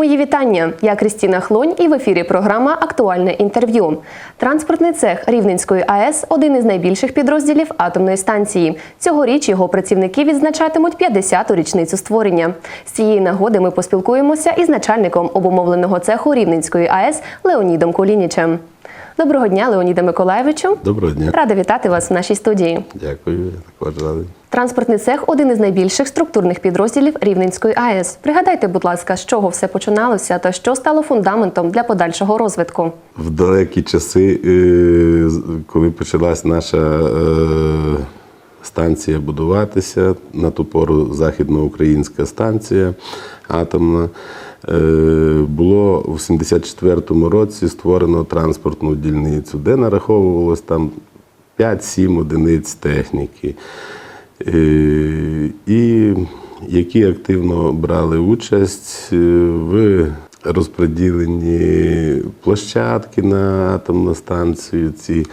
Мої вітання. Я Крістіна Хлонь і в ефірі програма Актуальне інтерв'ю. Транспортний цех Рівненської АЕС один із найбільших підрозділів атомної станції. Цьогоріч його працівники відзначатимуть 50-ту річницю створення. З цієї нагоди ми поспілкуємося із начальником обумовленого цеху Рівненської АЕС Леонідом Колінічем. Доброго дня, Леоніда Миколаєвичу. Доброго дня. Рада вітати вас в нашій студії. Дякую, я також радий. Транспортний цех один із найбільших структурних підрозділів Рівненської АЕС. Пригадайте, будь ласка, з чого все починалося та що стало фундаментом для подальшого розвитку. В далекі часи, е, коли почалась наша е, станція будуватися, на ту пору західноукраїнська станція атомна, е, було в 74-му році створено транспортну дільницю, де нараховувалось там 5-7 одиниць техніки. Е, і які активно брали участь е, в розподіленні площадки на атомну станцію, ці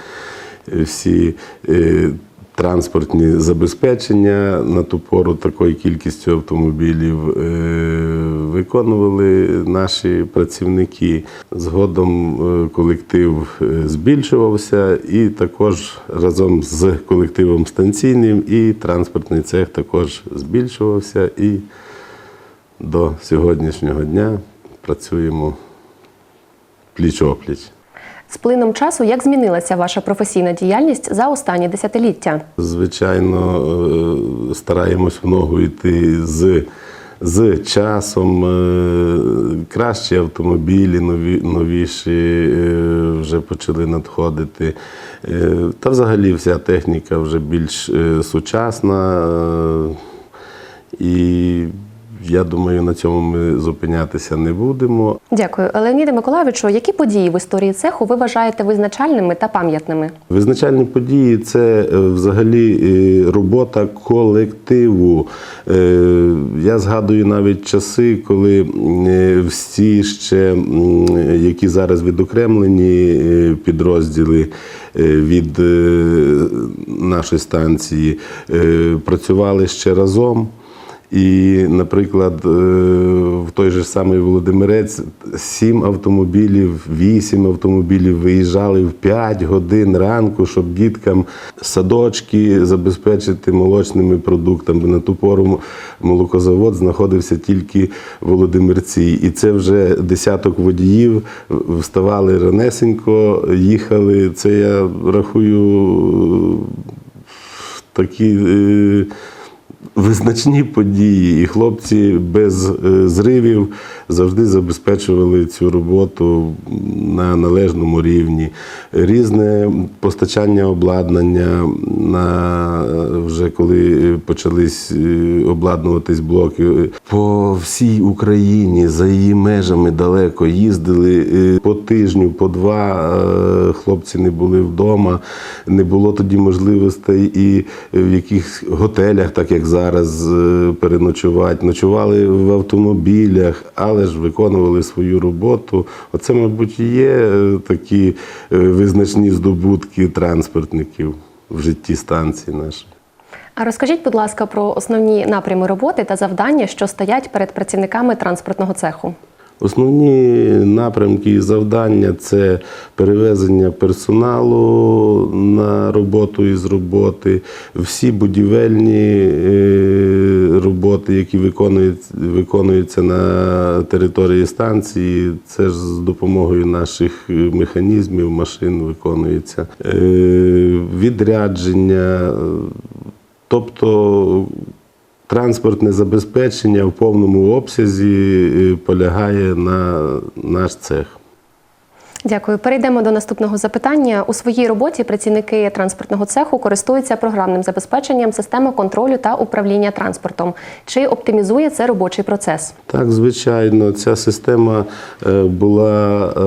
всі транспортні забезпечення на ту пору такою кількістю автомобілів е, виконували наші працівники. Згодом е, колектив е, збільшувався, і також разом з колективом станційним і транспортний цех також збільшувався. І до сьогоднішнього дня працюємо пліч-опліч. З плином часу як змінилася ваша професійна діяльність за останні десятиліття? Звичайно, е, стараємось в ногу йти з, з часом. Е, Кращі автомобілі, нові, новіші е, вже почали надходити. Та взагалі вся техніка вже більш сучасна. І я думаю, на цьому ми зупинятися не будемо. Дякую, Леоніде Миколайовичу. Які події в історії цеху ви вважаєте визначальними та пам'ятними? Визначальні події це е, взагалі е, робота колективу. Е, Я згадую навіть часи, коли всі ще, які зараз відокремлені підрозділи від нашої станції, працювали ще разом. І, наприклад, е, в той же самий Володимирець сім автомобілів, вісім автомобілів виїжджали в 5 годин ранку, щоб діткам садочки забезпечити молочними продуктами. На ту пору молокозавод знаходився тільки в Володимирці. І це вже десяток водіїв вставали ранесенько, їхали. Це я рахую такі. Визначні події, і хлопці без е, зривів завжди забезпечували цю роботу на належному рівні. Різне постачання обладнання на е, вже коли почались е, обладнуватись блоки. По всій Україні за її межами далеко їздили по тижню, по два хлопці не були вдома, не було тоді можливостей і в яких готелях, так як зараз, е, переночувати. Ночували в автомобілях, але ж виконували свою роботу. Оце, мабуть, є е, такі е, визначні здобутки транспортників в житті станції нашої. А розкажіть, будь ласка, про основні напрями роботи та завдання, що стоять перед працівниками транспортного цеху. Основні напрямки і завдання це перевезення персоналу на роботу із роботи, всі будівельні е, роботи, які виконуються на території станції, це ж з допомогою наших е, механізмів, машин виконується. Е, Відрядження, тобто Транспортне забезпечення в повному обсязі е, полягає на наш цех. Дякую. Перейдемо до наступного запитання. У своїй роботі працівники транспортного цеху користуються програмним забезпеченням системи контролю та управління транспортом. Чи оптимізує це робочий процес? Так, звичайно, ця система е, була е,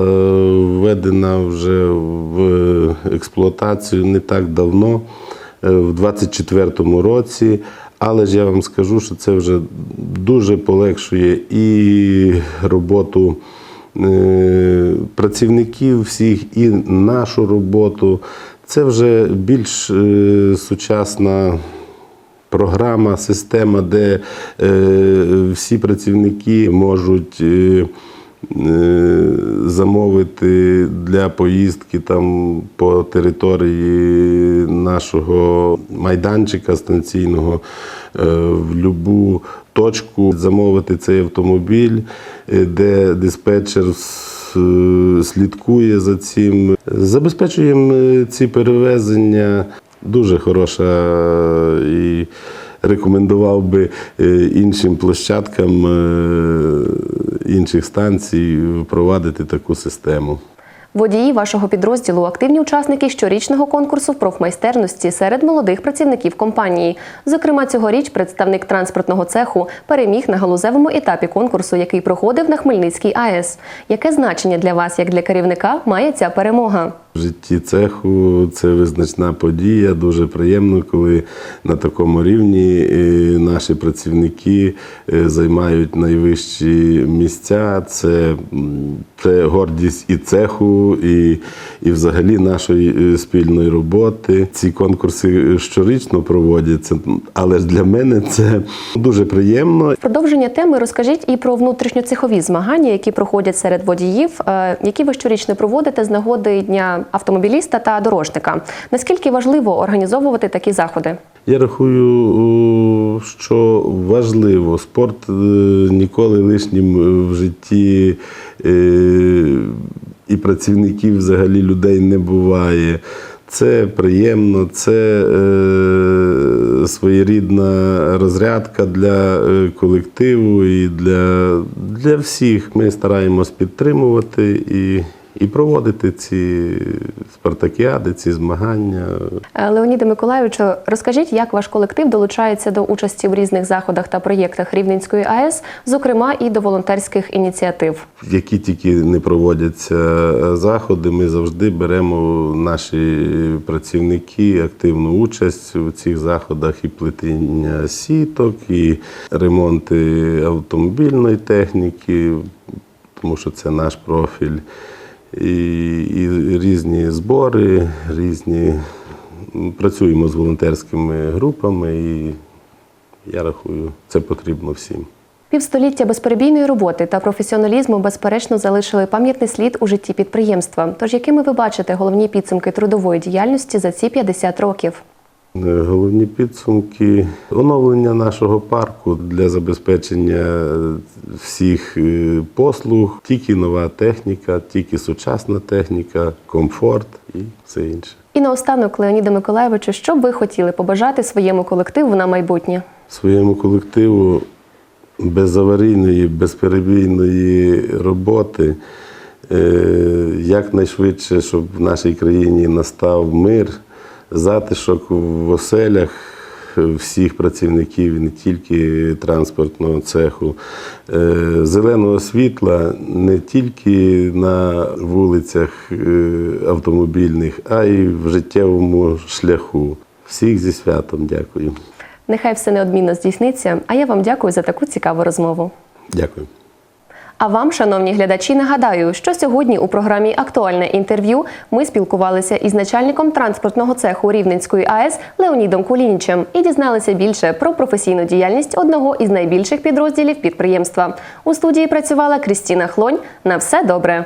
введена вже в експлуатацію не так давно, в 24-му році. Але ж я вам скажу, що це вже дуже полегшує і роботу е, працівників всіх, і нашу роботу. Це вже більш е, сучасна програма, система, де е, всі працівники можуть. е, е, Замовити для поїздки там по території нашого майданчика станційного е, в любу точку замовити цей автомобіль, е, де диспетчер е, слідкує за цим. Забезпечуємо ці перевезення. Дуже хороша і рекомендував би іншим площадкам інших станцій впровадити таку систему. Водії вашого підрозділу активні учасники щорічного конкурсу профмайстерності серед молодих працівників компанії. Зокрема, цьогоріч представник транспортного цеху переміг на галузевому етапі конкурсу, який проходив на Хмельницькій АЕС. Яке значення для вас, як для керівника, має ця перемога? В житті цеху це визначна подія. Дуже приємно, коли на такому рівні е, наші працівники е, займають найвищі місця. Це, це гордість і цеху, і, і взагалі нашої е, спільної роботи. Ці конкурси щорічно проводяться, але ж для мене це дуже приємно. Продовження теми розкажіть і про внутрішньоцехові змагання, які проходять серед водіїв, які ви щорічно проводите з нагоди дня автомобіліста та дорожника. Наскільки важливо організовувати такі заходи? Я рахую, що важливо. Спорт е, ніколи лишнім е, в житті е, і працівників взагалі людей не буває. Це приємно, це е, своєрідна розрядка для колективу і для, для всіх. Ми стараємось підтримувати і, і проводити ці спартакіади, ці змагання. Е, Леоніде Миколайовичу, розкажіть, як ваш колектив долучається до участі в різних заходах та проєктах Рівненської АЕС, зокрема і до волонтерських ініціатив. Які тільки не проводяться е, заходи, ми завжди беремо наші працівники активну участь у цих заходах і плетіння сіток, і ремонти автомобільної техніки, тому що це наш профіль, і, і різні збори, різні. Працюємо з волонтерськими групами, і я рахую, це потрібно всім. Півстоліття безперебійної роботи та професіоналізму безперечно залишили пам'ятний слід у житті підприємства. Тож якими ви бачите головні підсумки трудової діяльності за ці 50 років? Е, Головні підсумки оновлення нашого парку для забезпечення всіх е, послуг, тільки нова техніка, тільки сучасна техніка, комфорт і все інше. І наостанок, Леоніде Миколайовичу, що б ви хотіли побажати своєму колективу на майбутнє? Своєму колективу безаварійної, безперебійної роботи, е, якнайшвидше, щоб в нашій країні настав мир, затишок в оселях всіх працівників, не тільки транспортного цеху, е, зеленого світла не тільки на вулицях е, автомобільних, а й в життєвому шляху. Всіх зі святом дякую. Нехай все неодмінно здійсниться. А я вам дякую за таку цікаву розмову. Дякую. А вам, шановні глядачі, нагадаю, що сьогодні у програмі Актуальне інтерв'ю ми спілкувалися із начальником транспортного цеху Рівненської АЕС Леонідом Кулінічем і дізналися більше про професійну діяльність одного із найбільших підрозділів підприємства. У студії працювала Крістіна Хлонь. На все добре.